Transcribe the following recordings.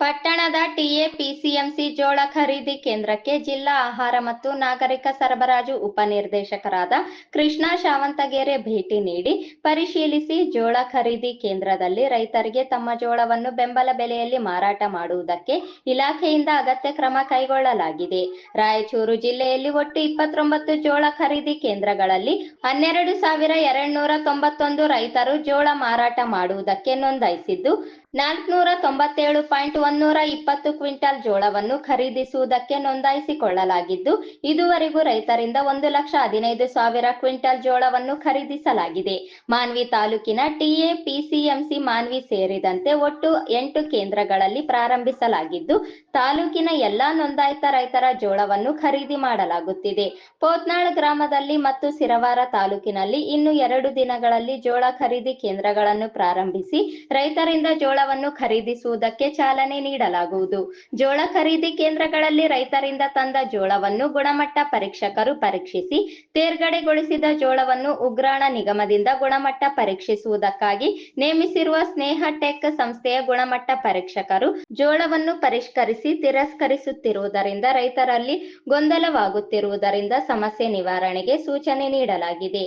ಪಟ್ಟಣದ ಟಿಎಪಿಸಿಎಂಸಿ ಜೋಳ ಖರೀದಿ ಕೇಂದ್ರಕ್ಕೆ ಜಿಲ್ಲಾ ಆಹಾರ ಮತ್ತು ನಾಗರಿಕ ಸರಬರಾಜು ಉಪನಿರ್ದೇಶಕರಾದ ಕೃಷ್ಣ ಶಾವಂತಗೆರೆ ಭೇಟಿ ನೀಡಿ ಪರಿಶೀಲಿಸಿ ಜೋಳ ಖರೀದಿ ಕೇಂದ್ರದಲ್ಲಿ ರೈತರಿಗೆ ತಮ್ಮ ಜೋಳವನ್ನು ಬೆಂಬಲ ಬೆಲೆಯಲ್ಲಿ ಮಾರಾಟ ಮಾಡುವುದಕ್ಕೆ ಇಲಾಖೆಯಿಂದ ಅಗತ್ಯ ಕ್ರಮ ಕೈಗೊಳ್ಳಲಾಗಿದೆ. ರಾಯಚೂರು ಜಿಲ್ಲೆಯಲ್ಲಿ ಒಟ್ಟು ಇಪ್ಪತ್ತೊಂಬತ್ತು ಜೋಳ ಖರೀದಿ ಕೇಂದ್ರಗಳಲ್ಲಿ ಹನ್ನೆರಡು ಸಾವಿರ ಎರಡ್ನೂರ ತೊಂಬತ್ತೊಂದು ರೈತರು ಜೋಳ ಮಾರಾಟ ಮಾಡುವುದಕ್ಕೆ ನೋಂದಾಯಿಸಿದ್ದು ನಾಲ್ಕುನೂರ ತೊಂಬತ್ತೇಳು ಪಾಯಿಂಟ್ ಒನ್ನೂರ ಇಪ್ಪತ್ತು ಕ್ವಿಂಟಲ್ ಜೋಳವನ್ನು ಖರೀದಿಸುವುದಕ್ಕೆ ನೋಂದಾಯಿಸಿಕೊಳ್ಳಲಾಗಿದ್ದು, ಇದುವರೆಗೂ ರೈತರಿಂದ ಒಂದು ಲಕ್ಷ ಹದಿನೈದು ಸಾವಿರ ಕ್ವಿಂಟಲ್ ಜೋಳವನ್ನು ಖರೀದಿಸಲಾಗಿದೆ. ಮಾನ್ವಿ ತಾಲೂಕಿನ ಟಿಎ ಪಿಸಿಎಂಸಿ ಮಾನ್ವಿ ಸೇರಿದಂತೆ ಒಟ್ಟು ಎಂಟು ಕೇಂದ್ರಗಳಲ್ಲಿ ಪ್ರಾರಂಭಿಸಲಾಗಿದ್ದು, ತಾಲೂಕಿನ ಎಲ್ಲಾ ನೋಂದಾಯಿತ ರೈತರ ಜೋಳವನ್ನು ಖರೀದಿ ಮಾಡಲಾಗುತ್ತಿದೆ. ಪೋತ್ನಾಳ್ ಗ್ರಾಮದಲ್ಲಿ ಮತ್ತು ಸಿರವಾರ ತಾಲೂಕಿನಲ್ಲಿ ಇನ್ನು ಎರಡು ದಿನಗಳಲ್ಲಿ ಜೋಳ ಖರೀದಿ ಕೇಂದ್ರಗಳನ್ನು ಪ್ರಾರಂಭಿಸಿ, ರೈತರಿಂದ ಜೋಳವನ್ನು ಖರೀದಿಸುವುದಕ್ಕೆ ಚಾಲನೆ ನೀಡಲಾಗುವುದು. ಜೋಳ ಖರೀದಿ ಕೇಂದ್ರಗಳಲ್ಲಿ ರೈತರಿಂದ ತಂದ ಜೋಳವನ್ನು ಗುಣಮಟ್ಟ ಪರೀಕ್ಷಕರು ಪರೀಕ್ಷಿಸಿ, ತೇರ್ಗಡೆಗೊಳಿಸಿದ ಜೋಳವನ್ನು ಉಗ್ರಾಣ ನಿಗಮದಿಂದ ಗುಣಮಟ್ಟ ಪರೀಕ್ಷಿಸುವುದಕ್ಕಾಗಿ ನೇಮಿಸಿರುವ ಸ್ನೇಹ ಟೆಕ್ ಸಂಸ್ಥೆಯ ಗುಣಮಟ್ಟ ಪರೀಕ್ಷಕರು ಜೋಳವನ್ನು ಪರಿಷ್ಕರಿಸಿ ತಿರಸ್ಕರಿಸುತ್ತಿರುವುದರಿಂದ ರೈತರಲ್ಲಿ ಗೊಂದಲವಾಗುತ್ತಿರುವುದರಿಂದ ಸಮಸ್ಯೆ ನಿವಾರಣೆಗೆ ಸೂಚನೆ ನೀಡಲಾಗಿದೆ.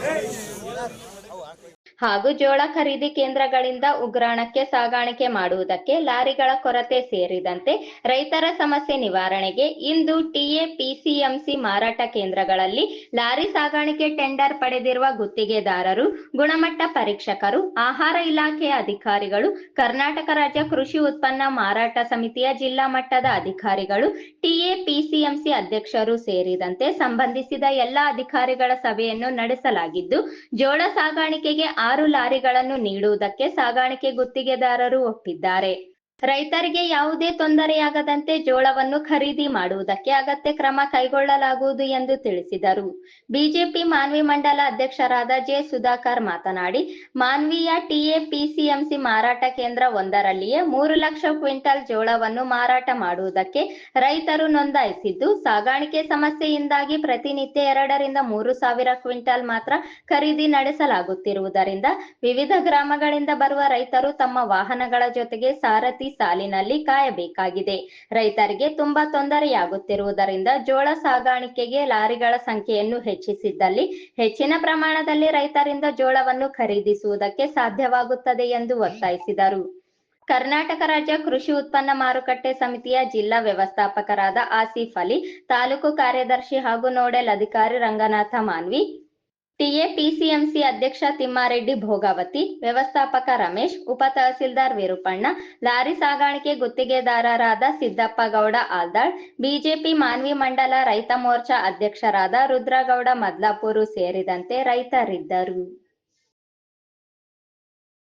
Hey! ಹಾಗೂ ಜೋಳ ಖರೀದಿ ಕೇಂದ್ರಗಳಿಂದ ಉಗ್ರಾಣಕ್ಕೆ ಸಾಗಾಣಿಕೆ ಮಾಡುವುದಕ್ಕೆ ಲಾರಿಗಳ ಕೊರತೆ ಸೇರಿದಂತೆ ರೈತರ ಸಮಸ್ಯೆ ನಿವಾರಣೆಗೆ ಇಂದು ಟಿಎ ಪಿಸಿಎಂಸಿ ಮಾರಾಟ ಕೇಂದ್ರಗಳಲ್ಲಿ ಲಾರಿ ಸಾಗಾಣಿಕೆ ಟೆಂಡರ್ ಪಡೆದಿರುವ ಗುತ್ತಿಗೆದಾರರು, ಗುಣಮಟ್ಟ ಪರೀಕ್ಷಕರು, ಆಹಾರ ಇಲಾಖೆಯ ಅಧಿಕಾರಿಗಳು, ಕರ್ನಾಟಕ ರಾಜ್ಯ ಕೃಷಿ ಉತ್ಪನ್ನ ಮಾರಾಟ ಸಮಿತಿಯ ಜಿಲ್ಲಾ ಮಟ್ಟದ ಅಧಿಕಾರಿಗಳು, ಟಿಎ ಪಿಸಿಎಂಸಿ ಅಧ್ಯಕ್ಷರು ಸೇರಿದಂತೆ ಸಂಬಂಧಿಸಿದ ಎಲ್ಲಾ ಅಧಿಕಾರಿಗಳ ಸಭೆಯನ್ನು ನಡೆಸಲಾಗಿದ್ದು, ಜೋಳ ಸಾಗಾಣಿಕೆಗೆ ಆರು ಲಾರಿಗಳನ್ನು ನೀಡುವುದಕ್ಕೆ ಸಾಗಾಣಿಕೆ ಗುತ್ತಿಗೆದಾರರು ಒಪ್ಪಿದ್ದಾರೆ. ರೈತರಿಗೆ ಯಾವುದೇ ತೊಂದರೆಯಾಗದಂತೆ ಜೋಳವನ್ನು ಖರೀದಿ ಮಾಡುವುದಕ್ಕೆ ಅಗತ್ಯ ಕ್ರಮ ಕೈಗೊಳ್ಳಲಾಗುವುದು ಎಂದು ತಿಳಿಸಿದರು. ಬಿಜೆಪಿ ಮಾನ್ವಿ ಮಂಡಲ ಅಧ್ಯಕ್ಷರಾದ ಜೆ ಸುಧಾಕರ್ ಮಾತನಾಡಿ, ಮಾನ್ವಿಯ ಟಿಎಪಿಸಿಎಂಸಿ ಮಾರಾಟ ಕೇಂದ್ರ ಒಂದರಲ್ಲಿಯೇ ಮೂರು ಲಕ್ಷ ಕ್ವಿಂಟಲ್ ಜೋಳವನ್ನು ಮಾರಾಟ ಮಾಡುವುದಕ್ಕೆ ರೈತರು ನೋಂದಾಯಿಸಿದ್ದು, ಸಾಗಾಣಿಕೆ ಸಮಸ್ಯೆಯಿಂದಾಗಿ ಪ್ರತಿನಿತ್ಯ ಎರಡರಿಂದ ಮೂರು ಸಾವಿರ ಕ್ವಿಂಟಲ್ ಮಾತ್ರ ಖರೀದಿ ನಡೆಸಲಾಗುತ್ತಿರುವುದರಿಂದ ವಿವಿಧ ಗ್ರಾಮಗಳಿಂದ ಬರುವ ರೈತರು ತಮ್ಮ ವಾಹನಗಳ ಜೊತೆಗೆ ಸಾರಥಿ ಸಾಲಿನಲ್ಲಿ ಕಾಯಬೇಕಾಗಿದೆ. ರೈತರಿಗೆ ತುಂಬಾ ತೊಂದರೆಯಾಗುತ್ತಿರುವುದರಿಂದ ಜೋಳ ಸಾಗಾಣಿಕೆಗೆ ಲಾರಿಗಳ ಸಂಖ್ಯೆಯನ್ನು ಹೆಚ್ಚಿಸಿದ್ದಲ್ಲಿ ಹೆಚ್ಚಿನ ಪ್ರಮಾಣದಲ್ಲಿ ರೈತರಿಂದ ಜೋಳವನ್ನು ಖರೀದಿಸುವುದಕ್ಕೆ ಸಾಧ್ಯವಾಗುತ್ತದೆ ಎಂದು ಒತ್ತಾಯಿಸಿದರು. ಕರ್ನಾಟಕ ರಾಜ್ಯ ಕೃಷಿ ಉತ್ಪನ್ನ ಮಾರುಕಟ್ಟೆ ಸಮಿತಿಯ ಜಿಲ್ಲಾ ವ್ಯವಸ್ಥಾಪಕರಾದ ಆಸಿಫ್ ಅಲಿ, ತಾಲೂಕು ಕಾರ್ಯದರ್ಶಿ ಹಾಗೂ ನೋಡೆಲ್ ಅಧಿಕಾರಿ ರಂಗನಾಥ ಮಾನ್ವಿ ಟಿಎಪಿಸಿಎಂಸಿ ಅಧ್ಯಕ್ಷ ತಿಮ್ಮಾರೆಡ್ಡಿ ಭೋಗಾವತಿ, ವ್ಯವಸ್ಥಾಪಕ ರಮೇಶ್, ಉಪ ತಹಸೀಲ್ದಾರ್ ವಿರುಪಣ್ಣ, ಲಾರಿ ಸಾಗಾಣಿಕೆ ಗುತ್ತಿಗೆದಾರರಾದ ಸಿದ್ದಪ್ಪ ಗೌಡ ಆಲ್ದಾಳ್, ಬಿಜೆಪಿ ಮಾನ್ವಿ ಮಂಡಲ ರೈತ ಮೋರ್ಚಾ ಅಧ್ಯಕ್ಷರಾದ ರುದ್ರಗೌಡ ಮದ್ಲಾಪುರು ಸೇರಿದಂತೆ ರೈತರಿದ್ದರು.